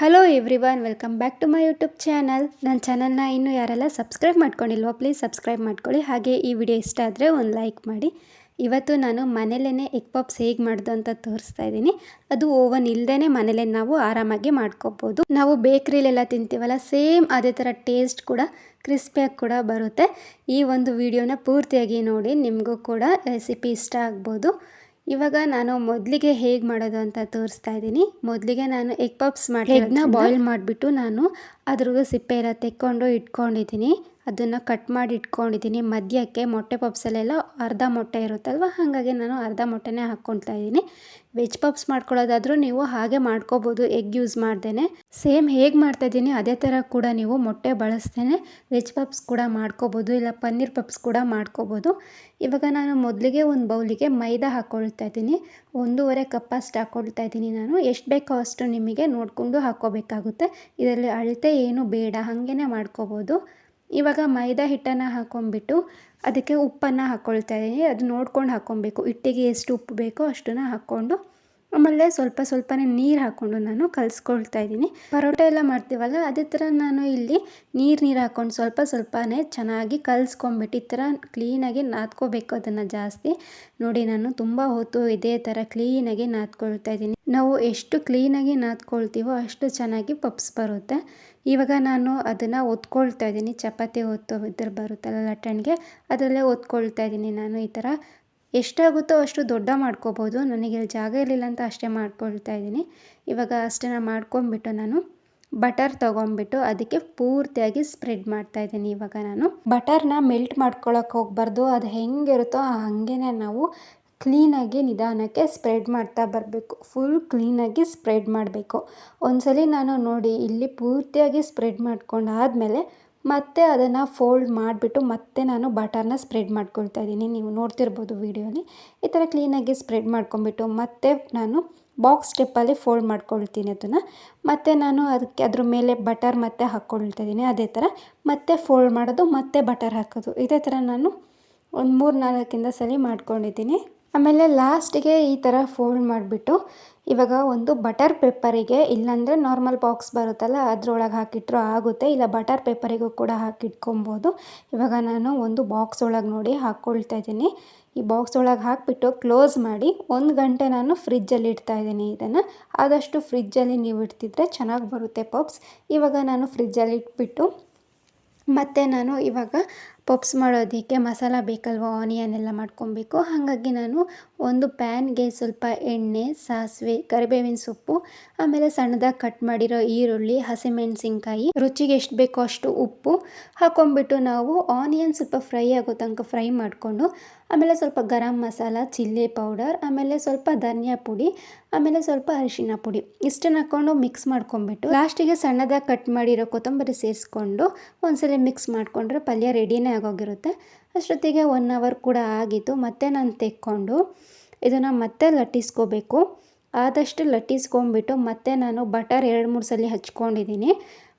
Hello everyone welcome back to my YouTube channel ನನ್ನ ಚಾನಲ್ನ ಇನ್ನೂ ಯಾರೆಲ್ಲ ಸಬ್ಸ್ಕ್ರೈಬ್ ಮಾಡ್ಕೊಂಡಿಲ್ವೋ ಪ್ಲೀಸ್ ಸಬ್ಸ್ಕ್ರೈಬ್ ಮಾಡ್ಕೊಳ್ಳಿ. ಹಾಗೆ ಈ ವಿಡಿಯೋ ಇಷ್ಟ ಆದರೆ ಒಂದು ಲೈಕ್ ಮಾಡಿ. ಇವತ್ತು ನಾನು ಮನೇಲೇ ಎಗ್ ಪಾಪ್ಸ್ ಹೇಗೆ ಮಾಡ್ದು ಅಂತ ತೋರಿಸ್ತಾ ಇದ್ದೀನಿ. ಅದು ಓವನ್ ಇಲ್ಲದೇ ಮನೇಲೇ ನಾವು ಆರಾಮಾಗಿ ಮಾಡ್ಕೋಬೋದು. ನಾವು ಬೇಕ್ರಿಲೆಲ್ಲ ತಿಂತೀವಲ್ಲ ಸೇಮ್ ಅದೇ ಥರ ಟೇಸ್ಟ್ ಕೂಡ ಕ್ರಿಸ್ಪಿಯಾಗಿ ಕೂಡ ಬರುತ್ತೆ. ಈ ಒಂದು ವಿಡಿಯೋನ ಪೂರ್ತಿಯಾಗಿ ನೋಡಿ, ನಿಮಗೂ ಕೂಡ ರೆಸಿಪಿ ಇಷ್ಟ ಆಗ್ಬೋದು. ಇವಾಗ ನಾನು ಮೊದಲಿಗೆ ಹೇಗೆ ಮಾಡೋದು ಅಂತ ತೋರಿಸ್ತಾ ಇದ್ದೀನಿ. ಮೊದಲಿಗೆ ನಾನು ಎಗ್ ಪಪ್ಸ್ ಮಾಡಿ ಎಗ್ನ ಬಾಯ್ಲ್ ಮಾಡಿಬಿಟ್ಟು ನಾನು ಅದ್ರದ್ದು ಸಿಪ್ಪೆ ಎಲ್ಲ ತೆಕ್ಕೊಂಡು ಇಟ್ಕೊಂಡಿದ್ದೀನಿ. ಅದನ್ನು ಕಟ್ ಮಾಡಿ ಇಟ್ಕೊಂಡಿದ್ದೀನಿ ಮಧ್ಯಕ್ಕೆ ಮೊಟ್ಟೆ ಪಪ್ಸಲ್ಲೆಲ್ಲ ಅರ್ಧ ಮೊಟ್ಟೆ ಇರುತ್ತಲ್ವ? ಹಾಗಾಗಿ ನಾನು ಅರ್ಧ ಮೊಟ್ಟೆನೇ ಹಾಕ್ಕೊಳ್ತಾ ಇದ್ದೀನಿ ವೆಜ್ ಪಪ್ಸ್ ಮಾಡ್ಕೊಳ್ಳೋದಾದರೂ ನೀವು ಹಾಗೆ ಮಾಡ್ಕೋಬೋದು. ಎಗ್ ಯೂಸ್ ಮಾಡ್ದೇ ಸೇಮ್ ಹೇಗೆ ಮಾಡ್ತಾಯಿದ್ದೀನಿ ಅದೇ ಥರ ಕೂಡ ನೀವು ಮೊಟ್ಟೆ ಬಳಸ್ತೇನೆ ವೆಜ್ ಪಪ್ಸ್ ಕೂಡ ಮಾಡ್ಕೋಬೋದು. ಇಲ್ಲ ಪನ್ನೀರ್ ಪಪ್ಸ್ ಕೂಡ ಮಾಡ್ಕೋಬೋದು. ಇವಾಗ ನಾನು ಮೊದಲಿಗೆ ಒಂದು ಬೌಲಿಗೆ ಮೈದಾ ಹಾಕ್ಕೊಳ್ತಾ ಇದ್ದೀನಿ ಒಂದೂವರೆ ಕಪ್ಪಷ್ಟು ಹಾಕ್ಕೊಳ್ತಾ ಇದ್ದೀನಿ ನಾನು. ಎಷ್ಟು ಬೇಕೋ ಅಷ್ಟು ನಿಮಗೆ ನೋಡಿಕೊಂಡು ಹಾಕ್ಕೋಬೇಕಾಗುತ್ತೆ. ಇದರಲ್ಲಿ ಅಳತೆ ಏನು ಬೇಡ ಹಾಗೇ ಮಾಡ್ಕೋಬೋದು. ಇವಾಗ ಮೈದಾ ಹಿಟ್ಟನ್ನು ಹಾಕ್ಕೊಂಬಿಟ್ಟು ಅದಕ್ಕೆ ಉಪ್ಪನ್ನು ಹಾಕ್ಕೊಳ್ತಾ ಇದ್ದೀನಿ ಅದು ನೋಡ್ಕೊಂಡು ಹಾಕ್ಕೊಳ್ಬೇಕು ಹಿಟ್ಟಿಗೆ ಎಷ್ಟು ಉಪ್ಪು ಬೇಕೋ ಅಷ್ಟನ್ನು ಹಾಕ್ಕೊಂಡು ಆಮೇಲೆ ಸ್ವಲ್ಪ ಸ್ವಲ್ಪನೇ ನೀರು ಹಾಕ್ಕೊಂಡು ನಾನು ಕಲಿಸ್ಕೊಳ್ತಾ ಇದ್ದೀನಿ. ಪರೋಟ ಎಲ್ಲ ಮಾಡ್ತೀವಲ್ಲ, ಅದೇ ಥರ ನಾನು ಇಲ್ಲಿ ನೀರು ನೀರು ಹಾಕ್ಕೊಂಡು ಸ್ವಲ್ಪ ಸ್ವಲ್ಪನೇ ಚೆನ್ನಾಗಿ ಕಲಿಸ್ಕೊಂಬಿಟ್ಟು ಈ ಥರ ಕ್ಲೀನಾಗಿ ನಾದ್ಕೋಬೇಕು ಅದನ್ನು ಜಾಸ್ತಿ. ನೋಡಿ ನಾನು ತುಂಬ ಹೊತ್ತು ಇದೇ ಥರ ಕ್ಲೀನಾಗಿ ನಾದ್ಕೊಳ್ತಾ ಇದ್ದೀನಿ. ನಾವು ಎಷ್ಟು ಕ್ಲೀನಾಗಿ ನಾದ್ಕೊಳ್ತೀವೋ ಅಷ್ಟು ಚೆನ್ನಾಗಿ ಪಪ್ಸ್ ಬರುತ್ತೆ. ಇವಾಗ ನಾನು ಅದನ್ನು ಒತ್ಕೊಳ್ತಾ ಇದ್ದೀನಿ. ಚಪಾತಿ ಒತ್ತೋ, ಇದ್ರ ಬರುತ್ತಲ್ಲ ಲಟ್ಟಣಿಗೆ, ಅದರಲ್ಲೇ ಒತ್ಕೊಳ್ತಾ ಇದ್ದೀನಿ ನಾನು ಈ ಥರ ಎಷ್ಟಾಗುತ್ತೋ ಅಷ್ಟು ದೊಡ್ಡ ಮಾಡ್ಕೋಬೋದು. ನನಗೆ ಜಾಗ ಇರಲಿಲ್ಲ ಅಂತ ಅಷ್ಟೇ ಮಾಡ್ಕೊಳ್ತಾ ಇದ್ದೀನಿ. ಇವಾಗ ಅಷ್ಟನ್ನು ಮಾಡ್ಕೊಂಬಿಟ್ಟು ನಾನು ಬಟರ್ ತೊಗೊಂಬಿಟ್ಟು ಅದಕ್ಕೆ ಪೂರ್ತಿಯಾಗಿ ಸ್ಪ್ರೆಡ್ ಮಾಡ್ತಾ ಇದ್ದೀನಿ ಇವಾಗ ನಾನು. ಬಟರ್ನ ಮೆಲ್ಟ್ ಮಾಡ್ಕೊಳಕ್ಕೆ ಹೋಗ್ಬಾರ್ದು. ಅದು ಹೆಂಗಿರುತ್ತೋ ಹಾಗೇ ನಾವು ಕ್ಲೀನಾಗಿ ನಿಧಾನಕ್ಕೆ ಸ್ಪ್ರೆಡ್ ಮಾಡ್ತಾ ಬರಬೇಕು. ಫುಲ್ ಕ್ಲೀನಾಗಿ ಸ್ಪ್ರೆಡ್ ಮಾಡಬೇಕು. ಒಂದ್ಸಲಿ ನಾನು ನೋಡಿ, ಇಲ್ಲಿ ಪೂರ್ತಿಯಾಗಿ ಸ್ಪ್ರೆಡ್ ಮಾಡ್ಕೊಂಡು ಆದಮೇಲೆ ಮತ್ತೆ ಅದನ್ನು ಫೋಲ್ಡ್ ಮಾಡಿಬಿಟ್ಟು ಮತ್ತೆ ನಾನು ಬಟರ್ನ ಸ್ಪ್ರೆಡ್ ಮಾಡ್ಕೊಳ್ತಾ ಇದ್ದೀನಿ. ನೀವು ನೋಡ್ತಿರ್ಬೋದು ವೀಡಿಯೋಲಿ. ಈ ಥರ ಕ್ಲೀನಾಗಿ ಸ್ಪ್ರೆಡ್ ಮಾಡ್ಕೊಂಬಿಟ್ಟು ಮತ್ತೆ ನಾನು ಬಾಕ್ಸ್ ಸ್ಟೆಪ್ಪಲ್ಲಿ ಫೋಲ್ಡ್ ಮಾಡ್ಕೊಳ್ತೀನಿ ಅದನ್ನು. ಮತ್ತು ನಾನು ಅದಕ್ಕೆ ಅದ್ರ ಮೇಲೆ ಬಟರ್ ಮತ್ತೆ ಹಾಕ್ಕೊಳ್ತಾ ಇದ್ದೀನಿ. ಅದೇ ಥರ ಮತ್ತೆ ಫೋಲ್ಡ್ ಮಾಡೋದು, ಮತ್ತೆ ಬಟರ್ ಹಾಕೋದು. ಇದೇ ಥರ ನಾನು ಒಂದು ಮೂರು ನಾಲ್ಕಿಂದ ಸಲ ಮಾಡ್ಕೊಂಡಿದ್ದೀನಿ. ಆಮೇಲೆ ಲಾಸ್ಟಿಗೆ ಈ ಥರ ಫೋಲ್ಡ್ ಮಾಡಿಬಿಟ್ಟು ಇವಾಗ ಒಂದು ಬಟರ್ ಪೇಪರಿಗೆ ಇಲ್ಲಾಂದರೆ ನಾರ್ಮಲ್ ಬಾಕ್ಸ್ ಬರುತ್ತಲ್ಲ, ಅದರೊಳಗೆ ಹಾಕಿಟ್ರೂ ಆಗುತ್ತೆ. ಇಲ್ಲ, ಬಟರ್ ಪೇಪರಿಗೂ ಕೂಡ ಹಾಕಿಟ್ಕೊಬೋದು ಇವಾಗ ನಾನು ಒಂದು ಬಾಕ್ಸ್ ಒಳಗೆ ನೋಡಿ ಹಾಕ್ಕೊಳ್ತಾ ಇದ್ದೀನಿ. ಈ ಬಾಕ್ಸ್ ಒಳಗೆ ಹಾಕಿಬಿಟ್ಟು ಕ್ಲೋಸ್ ಮಾಡಿ ಒಂದು ಗಂಟೆ ನಾನು ಫ್ರಿಜ್ಜಲ್ಲಿ ಇಡ್ತಾ ಇದ್ದೀನಿ ಇದನ್ನು. ಆದಷ್ಟು ಫ್ರಿಜ್ಜಲ್ಲಿ ನೀವು ಇಡ್ತಿದ್ರೆ ಚೆನ್ನಾಗಿ ಬರುತ್ತೆ ಪಪ್ಸ್. ಇವಾಗ ನಾನು ಫ್ರಿಜ್ಜಲ್ಲಿ ಇಟ್ಬಿಟ್ಟು ಮತ್ತು ನಾನು ಇವಾಗ ಪಪ್ಸ್ ಮಾಡೋದಕ್ಕೆ ಮಸಾಲ ಬೇಕಲ್ವ ಆನಿಯನ್ ಎಲ್ಲ ಮಾಡ್ಕೊಬೇಕು. ಹಾಗಾಗಿ ನಾನು ಒಂದು ಪ್ಯಾನ್ಗೆ ಸ್ವಲ್ಪ ಎಣ್ಣೆ, ಸಾಸಿವೆ, ಕರಿಬೇವಿನ ಸೊಪ್ಪು, ಆಮೇಲೆ ಸಣ್ಣದಾಗಿ ಕಟ್ ಮಾಡಿರೋ ಈರುಳ್ಳಿ, ಹಸಿಮೆಣಸಿನ್ಕಾಯಿ, ರುಚಿಗೆ ಎಷ್ಟು ಬೇಕೋ ಅಷ್ಟು ಉಪ್ಪು ಹಾಕೊಂಡ್ಬಿಟ್ಟು ನಾವು ಆನಿಯನ್ ಸ್ವಲ್ಪ ಫ್ರೈ ಆಗೋ ತನಕ ಫ್ರೈ ಮಾಡಿಕೊಂಡು ಆಮೇಲೆ ಸ್ವಲ್ಪ ಗರಂ ಮಸಾಲ, ಚಿಲ್ಲಿ ಪೌಡರ್, ಆಮೇಲೆ ಸ್ವಲ್ಪ ಧನಿಯಾ ಪುಡಿ, ಆಮೇಲೆ ಸ್ವಲ್ಪ ಅರಿಶಿನ ಪುಡಿ. ಇಷ್ಟನ್ನು ಹಾಕ್ಕೊಂಡು ಮಿಕ್ಸ್ ಮಾಡ್ಕೊಂಬಿಟ್ಟು ಲಾಸ್ಟಿಗೆ ಸಣ್ಣದಾಗಿ ಕಟ್ ಮಾಡಿರೋ ಕೊತ್ತಂಬರಿ ಸೇರಿಸ್ಕೊಂಡು ಒಂದ್ಸಲ ಮಿಕ್ಸ್ ಮಾಡಿಕೊಂಡ್ರೆ ಪಲ್ಯ ರೆಡಿನೇ ಆಗೋಗಿರುತ್ತೆ. ಅಷ್ಟೊತ್ತಿಗೆ ಒನ್ ಅವರ್ ಕೂಡ ಆಗಿತ್ತು. ಮತ್ತೆ ನಾನು ತೆಕ್ಕೊಂಡು ಇದನ್ನು ಮತ್ತೆ ಲಟ್ಟಿಸ್ಕೋಬೇಕು. ಆದಷ್ಟು ಲಟ್ಟಿಸ್ಕೊಂಬಿಟ್ಟು ಮತ್ತೆ ನಾನು ಬಟರ್ ಎರಡು ಮೂರು ಸಲ ಹಚ್ಕೊಂಡಿದ್ದೀನಿ.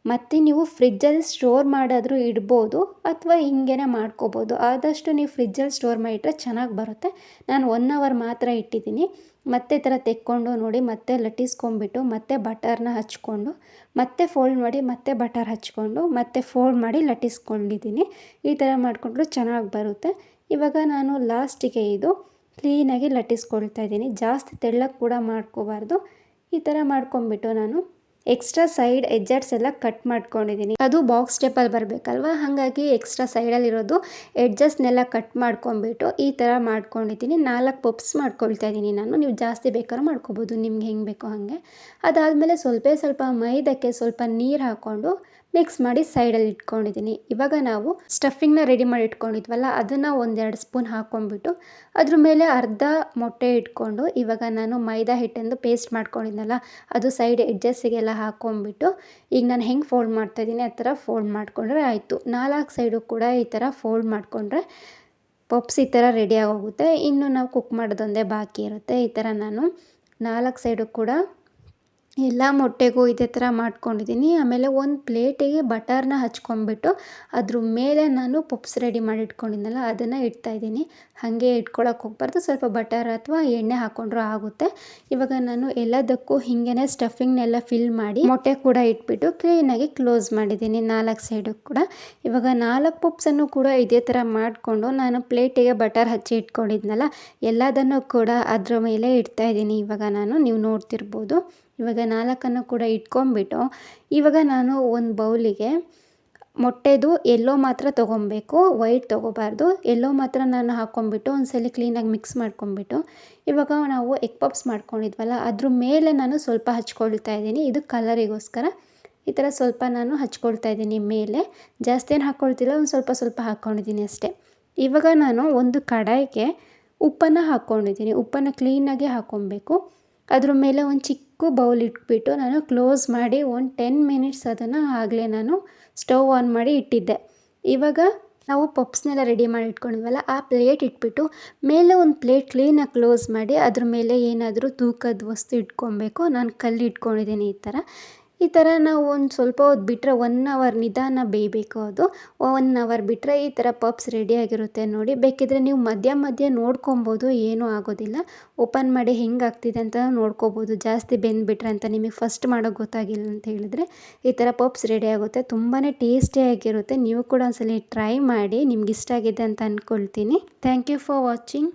ಮತ್ತು ನೀವು ಫ್ರಿಜ್ಜಲ್ಲಿ ಸ್ಟೋರ್ ಮಾಡಾದರೂ ಇಡ್ಬೋದು ಅಥವಾ ಹೀಗೇನೇ ಮಾಡ್ಕೋಬೋದು. ಆದಷ್ಟು ನೀವು ಫ್ರಿಜ್ಜಲ್ಲಿ ಸ್ಟೋರ್ ಮಾಡಿಟ್ರೆ ಚೆನ್ನಾಗಿ ಬರುತ್ತೆ. ನಾನು ಒನ್ ಅವರ್ ಮಾತ್ರ ಇಟ್ಟಿದ್ದೀನಿ. ಮತ್ತೆ ಥರ ತೆಕ್ಕೊಂಡು ನೋಡಿ, ಮತ್ತೆ ಲಟ್ಟಿಸ್ಕೊಂಬಿಟ್ಟು ಮತ್ತೆ ಬಟರ್ನ ಹಚ್ಕೊಂಡು, ಮತ್ತೆ ಫೋಲ್ಡ್ ಮಾಡಿ, ಮತ್ತೆ ಬಟರ್ ಹಚ್ಕೊಂಡು, ಮತ್ತೆ ಫೋಲ್ಡ್ ಮಾಡಿ ಲಟ್ಟಿಸ್ಕೊಂಡಿದ್ದೀನಿ. ಈ ಥರ ಮಾಡಿಕೊಂಡ್ರು ಚೆನ್ನಾಗಿ ಬರುತ್ತೆ. ಇವಾಗ ನಾನು ಲಾಸ್ಟಿಗೆ ಇದು ಕ್ಲೀನಾಗಿ ಲಟ್ಟಿಸ್ಕೊಳ್ತಾ ಇದ್ದೀನಿ. ಜಾಸ್ತಿ ತೆಳ್ಳಗೆ ಕೂಡ ಮಾಡ್ಕೋಬಾರ್ದು. ಈ ಥರ ಮಾಡ್ಕೊಂಬಿಟ್ಟು ನಾನು ಎಕ್ಸ್ಟ್ರಾ ಸೈಡ್ ಎಡ್ಜರ್ಸ್ ಎಲ್ಲ ಕಟ್ ಮಾಡ್ಕೊಂಡಿದ್ದೀನಿ. ಅದು ಬಾಕ್ಸ್ ಸ್ಟೆಪ್ಪಲ್ಲಿ ಬರಬೇಕಲ್ವ? ಹಾಗಾಗಿ ಎಕ್ಸ್ಟ್ರಾ ಸೈಡಲ್ಲಿರೋದು ಎಡ್ಜಸ್ನೆಲ್ಲ ಕಟ್ ಮಾಡ್ಕೊಂಬಿಟ್ಟು ಈ ಥರ ಮಾಡ್ಕೊಂಡಿದ್ದೀನಿ. ನಾಲ್ಕು ಪಪ್ಸ್ ಮಾಡ್ಕೊಳ್ತಾ ಇದ್ದೀನಿ ನಾನು. ನೀವು ಜಾಸ್ತಿ ಬೇಕಾದ್ರೂ ಮಾಡ್ಕೊಬೋದು. ನಿಮ್ಗೆ ಹೆಂಗೆ ಬೇಕೋ ಹಾಗೆ. ಅದಾದಮೇಲೆ ಸ್ವಲ್ಪ ಸ್ವಲ್ಪ ಮೈದಕ್ಕೆ ಸ್ವಲ್ಪ ನೀರು ಹಾಕ್ಕೊಂಡು ಮಿಕ್ಸ್ ಮಾಡಿ ಸೈಡಲ್ಲಿ ಇಟ್ಕೊಂಡಿದ್ದೀನಿ. ಇವಾಗ ನಾವು ಸ್ಟಫಿಂಗ್ನ ರೆಡಿ ಮಾಡಿ ಇಟ್ಕೊಂಡಿದ್ವಲ್ಲ, ಅದನ್ನು ಒಂದೆರಡು ಸ್ಪೂನ್ ಹಾಕ್ಕೊಂಡ್ಬಿಟ್ಟು ಅದ್ರ ಮೇಲೆ ಅರ್ಧ ಮೊಟ್ಟೆ ಇಟ್ಕೊಂಡು ಇವಾಗ ನಾನು ಮೈದಾ ಹಿಟ್ಟೆಂದು ಪೇಸ್ಟ್ ಮಾಡ್ಕೊಂಡಿದ್ನಲ್ಲ, ಅದು ಸೈಡ್ ಎಡ್ಜಸ್ಸಿಗೆಲ್ಲ ಹಾಕ್ಕೊಂಡ್ಬಿಟ್ಟು ಈಗ ನಾನು ಹೆಂಗೆ ಫೋಲ್ಡ್ ಮಾಡ್ತಾಯಿದ್ದೀನಿ ಆ ಥರ ಫೋಲ್ಡ್ ಮಾಡಿಕೊಂಡ್ರೆ ಆಯಿತು. ನಾಲ್ಕು ಸೈಡು ಕೂಡ ಈ ಥರ ಫೋಲ್ಡ್ ಮಾಡಿಕೊಂಡ್ರೆ ಪಪ್ಸ್ ಈ ಥರ ರೆಡಿ ಆಗೋಗುತ್ತೆ. ಇನ್ನು ನಾವು ಕುಕ್ ಮಾಡೋದೊಂದೇ ಬಾಕಿ ಇರುತ್ತೆ. ಈ ಥರ ನಾನು ನಾಲ್ಕು ಸೈಡು ಕೂಡ ಎಲ್ಲ ಮೊಟ್ಟೆಗೂ ಇದೇ ಥರ ಮಾಡ್ಕೊಂಡಿದ್ದೀನಿ. ಆಮೇಲೆ ಒಂದು ಪ್ಲೇಟಿಗೆ ಬಟರ್ನ ಹಚ್ಕೊಂಡ್ಬಿಟ್ಟು ಅದ್ರ ಮೇಲೆ ನಾನು ಪಪ್ಸ್ ರೆಡಿ ಮಾಡಿ ಇಟ್ಕೊಂಡಿದ್ನಲ್ಲ ಅದನ್ನು ಇಡ್ತಾಯಿದ್ದೀನಿ ಹಾಗೆ ಇಟ್ಕೊಳಕ್ಕೆ ಹೋಗ್ಬಾರ್ದು. ಸ್ವಲ್ಪ ಬಟರ್ ಅಥವಾ ಎಣ್ಣೆ ಹಾಕ್ಕೊಂಡ್ರೂ ಆಗುತ್ತೆ. ಇವಾಗ ನಾನು ಎಲ್ಲದಕ್ಕೂ ಹೀಗೇ ಸ್ಟಫಿಂಗ್ನೆಲ್ಲ ಫಿಲ್ ಮಾಡಿ ಮೊಟ್ಟೆ ಕೂಡ ಇಟ್ಬಿಟ್ಟು ಕ್ಲೀನಾಗಿ ಕ್ಲೋಸ್ ಮಾಡಿದ್ದೀನಿ, ನಾಲ್ಕು ಸೈಡು ಕೂಡ. ಇವಾಗ ನಾಲ್ಕು ಪಪ್ಸನ್ನು ಕೂಡ ಇದೇ ಥರ ಮಾಡಿಕೊಂಡು ನಾನು ಪ್ಲೇಟಿಗೆ ಬಟರ್ ಹಚ್ಚಿ ಇಟ್ಕೊಂಡಿದ್ನಲ್ಲ, ಎಲ್ಲದನ್ನು ಕೂಡ ಅದ್ರ ಮೇಲೆ ಇಡ್ತಾಯಿದ್ದೀನಿ ಇವಾಗ ನಾನು, ನೀವು ನೋಡ್ತಿರ್ಬೋದು. ಇವಾಗ ನಾಲ್ಕನ್ನು ಕೂಡ ಇಟ್ಕೊಂಬಿಟ್ಟು ಇವಾಗ ನಾನು ಒಂದು ಬೌಲಿಗೆ ಮೊಟ್ಟೆದು ಎಲ್ಲೋ ಮಾತ್ರ ತೊಗೊಬೇಕು, ವೈಟ್ ತೊಗೋಬಾರ್ದು, ಎಲ್ಲೋ ಮಾತ್ರ ನಾನು ಹಾಕ್ಕೊಂಬಿಟ್ಟು ಒಂದ್ಸಲ ಕ್ಲೀನಾಗಿ ಮಿಕ್ಸ್ ಮಾಡ್ಕೊಂಬಿಟ್ಟು ಇವಾಗ ನಾವು ಎಗ್ ಪಪ್ಸ್ ಮಾಡ್ಕೊಂಡಿದ್ವಲ್ಲ, ಅದ್ರ ಮೇಲೆ ನಾನು ಸ್ವಲ್ಪ ಹಚ್ಕೊಳ್ತಾ ಇದ್ದೀನಿ, ಇದು ಕಲರಿಗೋಸ್ಕರ ಈ ಥರ ಸ್ವಲ್ಪ ನಾನು ಹಚ್ಕೊಳ್ತಾ ಇದ್ದೀನಿ ಮೇಲೆ, ಜಾಸ್ತಿ ಏನು ಹಾಕ್ಕೊಳ್ತಿಲ್ಲ ಒಂದು ಸ್ವಲ್ಪ ಸ್ವಲ್ಪ ಹಾಕ್ಕೊಂಡಿದ್ದೀನಿ ಅಷ್ಟೇ. ಇವಾಗ ನಾನು ಒಂದು ಕಡಾಯಿಗೆ ಉಪ್ಪನ್ನು ಹಾಕ್ಕೊಂಡಿದ್ದೀನಿ ಉಪ್ಪನ್ನು ಕ್ಲೀನಾಗಿ ಹಾಕ್ಕೊಬೇಕು ಅದ್ರ ಮೇಲೆ ಒಂದು ಚಿಕ್ಕ ಬೌಲ್ ಇಟ್ಬಿಟ್ಟು ನಾನು ಕ್ಲೋಸ್ ಮಾಡಿ ಒಂದು ಟೆನ್ ಮಿನಿಟ್ಸ್ ಅದನ್ನು ಆಗಲೇ ನಾನು ಸ್ಟವ್ ಆನ್ ಮಾಡಿ ಇಟ್ಟಿದ್ದೆ. ಇವಾಗ ನಾವು ಪಪ್ಸ್ನೆಲ್ಲ ರೆಡಿ ಮಾಡಿ ಇಟ್ಕೊಂಡಿದ್ವಲ್ಲ ಆ ಪ್ಲೇಟ್ ಇಟ್ಬಿಟ್ಟು ಮೇಲೆ ಒಂದು ಪ್ಲೇಟ್ ಕ್ಲೀನಾಗಿ ಕ್ಲೋಸ್ ಮಾಡಿ ಅದ್ರ ಮೇಲೆ ಏನಾದರೂ ತೂಕದ ವಸ್ತು ಇಟ್ಕೊಬೇಕು. ನಾನು ಕಲ್ಲು ಇಟ್ಕೊಂಡಿದ್ದೀನಿ ಈ ಥರ ಈ ಥರ ನಾವು ಒಂದು ಸ್ವಲ್ಪ ಹೊತ್ತು ಬಿಟ್ಟರೆ ಒನ್ ಅವರ್ ನಿಧಾನ ಬೇಯಬೇಕು ಅದು. ಒನ್ ಅವರ್ ಬಿಟ್ಟರೆ ಈ ಥರ ಪಪ್ಸ್ ರೆಡಿಯಾಗಿರುತ್ತೆ ನೋಡಿ. ಬೇಕಿದ್ರೆ ನೀವು ಮಧ್ಯ ಮಧ್ಯ ನೋಡ್ಕೊಬೋದು, ಏನೂ ಆಗೋದಿಲ್ಲ. ಓಪನ್ ಮಾಡಿ ಹೆಂಗೆ ಆಗ್ತಿದೆ ಅಂತ ನೋಡ್ಕೋಬೋದು. ಜಾಸ್ತಿ ಬೆಂದುಬಿಟ್ರೆ ಅಂತ ನಿಮಗೆ ಫಸ್ಟ್ ಮಾಡೋಕೆ ಗೊತ್ತಾಗಿಲ್ಲ ಅಂತ ಹೇಳಿದ್ರೆ ಈ ಥರ ಪಪ್ಸ್ ರೆಡಿ ಆಗುತ್ತೆ. ತುಂಬಾ ಟೇಸ್ಟಿಯಾಗಿರುತ್ತೆ ನೀವು ಕೂಡ ಒಂದ್ಸಲ ಟ್ರೈ ಮಾಡಿ. ನಿಮ್ಗೆ ಇಷ್ಟ ಆಗಿದೆ ಅಂತ ಅಂದ್ಕೊಳ್ತೀನಿ ಥ್ಯಾಂಕ್ ಯು ಫಾರ್ ವಾಚಿಂಗ್